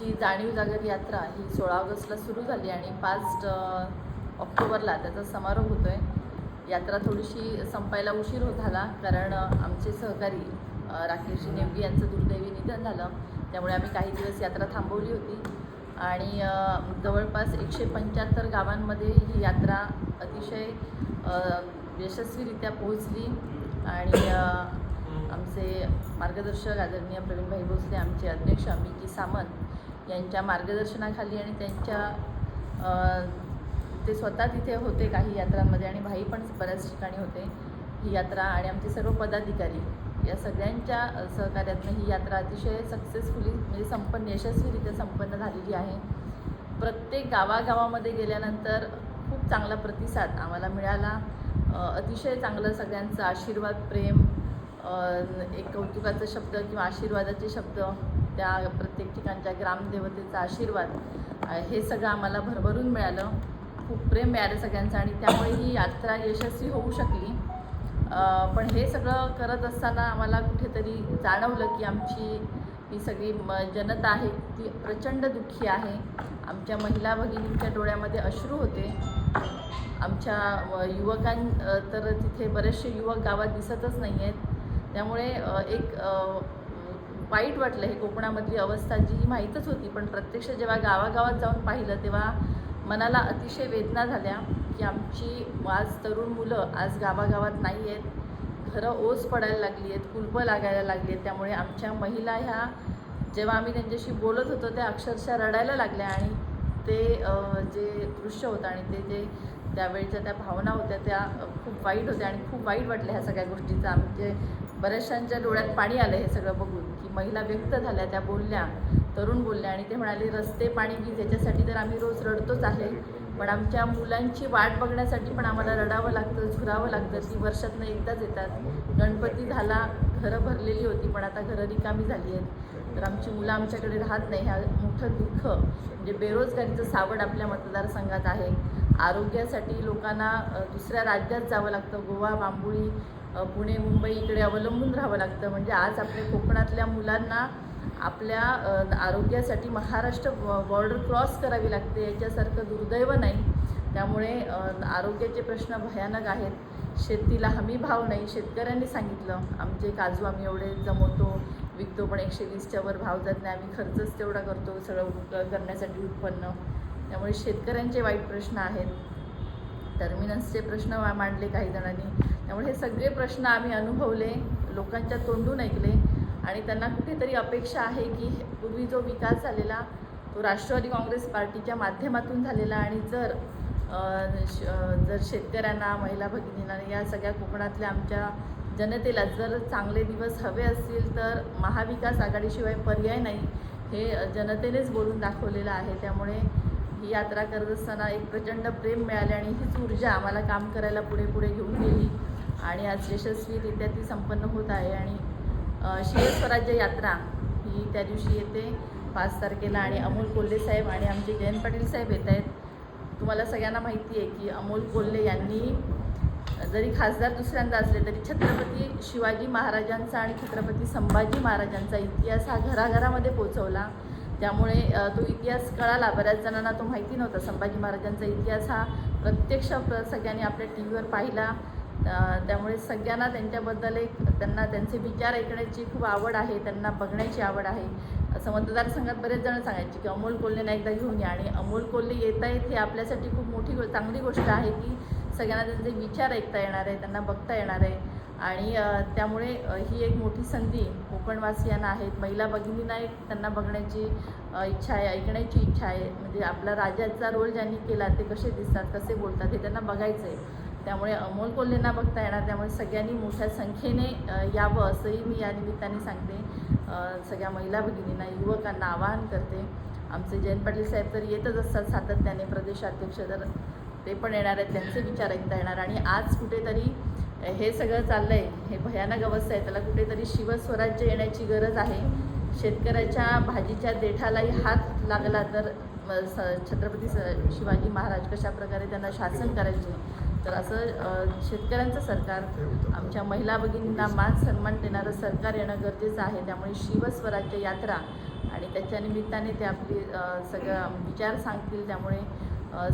ही जाणीव जागर यात्रा ही सोळा ऑगस्टला सुरू झाली आणि पाच ऑक्टोबरला त्याचा समारोप होतो आहे यात्रा थोडीशी संपायला उशीर होत झाला. कारण आमचे सहकारी राकेश राकेशजी नेवगी यांचं दुर्दैवी निधन झालं. त्यामुळे आम्ही काही दिवस यात्रा थांबवली होती. आणि जवळपास एकशे पंच्याहत्तर गावांमध्ये ही यात्रा अतिशय यशस्वीरित्या पोहोचली. आणि आमचे मार्गदर्शक आदरणीय प्रवीणभाई भोसले आमचे अध्यक्ष अमितजी सामंत यांच्या मार्गदर्शनाखाली आणि त्यांच्या ते स्वतः तिथे होते काही यात्रांमध्ये आणि भाई पण बऱ्याच ठिकाणी होते ही यात्रा आणि आमचे सर्व पदाधिकारी या सगळ्यांच्या सहकार्यातून सहकार्यातनं ही यात्रा अतिशय सक्सेसफुली म्हणजे संपन्न यशस्वीरित्या संपन्न झालेली आहे. प्रत्येक गावागावामध्ये गेल्यानंतर खूप चांगला प्रतिसाद आम्हाला मिळाला. अतिशय चांगलं सगळ्यांचं आशीर्वाद प्रेम एक कौतुकाचा शब्द किंवा आशीर्वादाचे शब्द त्या प्रत्येक ठिकाणच्या ग्रामदेवतेचा आशीर्वाद हे सगळं आम्हाला भरभरून मिळालं. खूप प्रेम मिळालं सगळ्यांचं आणि त्यामुळे ही यात्रा यशस्वी होऊ शकली. पण हे सगळं करत असताना आम्हाला कुठेतरी जाणवलं की आमची ही सगळी म जनता आहे ती प्रचंड दुःखी आहे. आमच्या महिला भगिनींच्या डोळ्यामध्ये अश्रू होते. आमच्या युवकां तर तिथे बरेचसे युवक गावात दिसतच नाही आहेत त्यामुळे एक वाईट वाटलं हे कोकणामधली अवस्था जी ही माहीतच होती. पण प्रत्यक्ष जेव्हा गावागावात जाऊन पाहिलं तेव्हा मनाला अतिशय वेदना झाल्या की आमची आज तरुण मुलं आज गावागावात नाही आहेत. घरं ओस पडायला लागली आहेत कुलपं लागायला लागली आहेत. त्यामुळे आमच्या महिला ह्या जेव्हा आम्ही त्यांच्याशी बोलत होतो त्या अक्षरशः रडायला लागल्या आणि ते जे दृश्य होतं आणि ते जे त्यावेळच्या त्या भावना होत्या त्या खूप वाईट होत्या आणि खूप वाईट वाटल्या ह्या सगळ्या गोष्टीचा. म्हणजे बऱ्याचशांच्या डोळ्यात पाणी आलं हे सगळं बघून की महिला व्यक्त झाल्या त्या बोलल्या तरुण बोलल्या आणि ते म्हणाले रस्ते पाणी वीज याच्यासाठी तर आम्ही रोज रडतोच आहे. पण आमच्या मुलांची वाट बघण्यासाठी पण आम्हाला रडावं लागतं झुरावं लागतं. ती वर्षातनं एकदाच येतात. गणपती झाला घरं भरलेली होती पण आता घरं रिकामी झाली आहेत. तर आमची मुलं आमच्याकडे राहत नाही. ह्या मोठं दुःख म्हणजे बेरोजगारीचं सावड आपल्या मतदारसंघात आहे. आरोग्यासाठी लोकांना दुसऱ्या राज्यात जावं लागतं. गोवा बांबुळी पुणे मुंबई इकडे अवलंबून राहावं लागतं. म्हणजे आज आपल्या कोकणातल्या मुलांना आपल्या आरोग्यासाठी महाराष्ट्र बॉर्डर क्रॉस करावी लागते. याच्यासारखं दुर्दैव नाही. त्यामुळे आरोग्याचे प्रश्न भयानक आहेत. शेतीला हमी भाव नाही. शेतकऱ्यांनी सांगितलं आमचे काजू आम्ही एवढे जमवतो. विकतो पण एकशे वीसच्या वर भाव जात नाही. आम्ही खर्चच तेवढा करतो. सगळं करण्यासाठी उत्पन्न. त्यामुळे शेतकऱ्यांचे वाईट प्रश्न आहेत. टर्मिनन्सचे प्रश्न मांडले काही जणांनी. त्यामुळे हे सगळे प्रश्न आम्ही अनुभवले लोकांच्या तोंडून ऐकले आणि त्यांना कुठेतरी अपेक्षा आहे की पूर्वी जो विकास झालेला तो राष्ट्रवादी काँग्रेस पार्टीच्या माध्यमातून झालेला आणि जर श- जर शेतकऱ्यांना महिला भगिनींना या सगळ्या कोकणातल्या आमच्या जनतेला जर चांगले दिवस हवे असतील तर महाविकास आघाडीशिवाय पर्याय नाही हे जनतेनेच बोलून दाखवलेलं आहे. त्यामुळे ही यात्रा करत असताना एक प्रचंड प्रेम मिळाले आणि हीच ऊर्जा आम्हाला काम करायला पुढे पुढे घेऊन गेली. आणि आज यशस्वीरित्या ती संपन्न होत आहे आणि शिवस्वराज्य यात्रा ही त्या दिवशी येते पाच तारखेला आणि अमोल कोल्हे साहेब आणि आमचे जयंत पाटील साहेब येत आहेत. तुम्हाला सगळ्यांना माहिती आहे की अमोल कोल्हे यांनी जरी खासदार दुसऱ्यांदा असले तरी छत्रपती शिवाजी महाराजांचा आणि छत्रपती संभाजी महाराजांचा इतिहास हा घराघरामध्ये पोचवला. त्यामुळे तो इतिहास कळाला. बऱ्याच जणांना तो माहिती नव्हता. संभाजी महाराजांचा इतिहास हा प्रत्यक्ष सगळ्यांनी आपल्या टी व्हीवर पाहिला त्यामुळे सगळ्यांना त्यांच्याबद्दल एक त्यांना त्यांचे विचार ऐकण्याची खूप आवड आहे. त्यांना बघण्याची आवड आहे. असं मतदारसंघात बरेच जण सांगायचे की अमोल कोल्हेना एकदा घेऊन या. आणि अमोल कोल्हे येत आहेत हे आपल्यासाठी खूप मोठी चांगली गोष्ट आहे की सगळ्यांना त्यांचे विचार ऐकता येणार आहे त्यांना बघता येणार आहे. आणि त्यामुळे ही एक मोठी संधी कोकणवासियांना आहेत महिला भगिनींना एक त्यांना बघण्याची इच्छा आहे ऐकण्याची इच्छा आहे. म्हणजे आपला राजाचा रोल ज्यांनी केला ते कसे दिसतात कसे बोलतात हे त्यांना बघायचं आहे त्यामुळे अमोल कोल्हेंना बघता येणार त्यामुळे सगळ्यांनी मोठ्या संख्येने यावं असंही मी या निमित्ताने सांगते. सगळ्या महिला भगिनींना युवकांना आवाहन करते. आमचे जयंत पाटील साहेब तर येतच असतात सातत्याने प्रदेशाध्यक्ष तर ते पण येणार आहेत त्यांचे विचार ऐकता येणार. आणि आज कुठेतरी हे सगळं चाललं आहे हे भयानक अवस्था आहे. त्याला कुठेतरी शिवस्वराज्य येण्याची गरज आहे. शेतकऱ्याच्या भाजीच्या देठालाही हात लागला तर स- छत्रपती स- शिवाजी महाराज कशा प्रकारे त्यांना शासन करायचे? तर असं शेतकऱ्यांचं सरकार आमच्या महिला भगिनींना मान सन्मान देणारं सरकार येणं गरजेचं आहे. त्यामुळे शिवस्वराज्य यात्रा आणि त्याच्या निमित्ताने ते आपली सगळं विचार सांगतील. त्यामुळे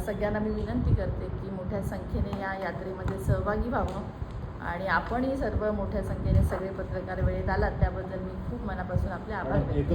सगळ्यांना मी विनंती करते की मोठ्या संख्येने या यात्रेमध्ये सहभागी व्हावं. आणि आपणही सर्व मोठ्या संख्येने सगळे पत्रकार वेळेत आलात त्याबद्दल मी खूप मनापासून आपले आभार व्यक्त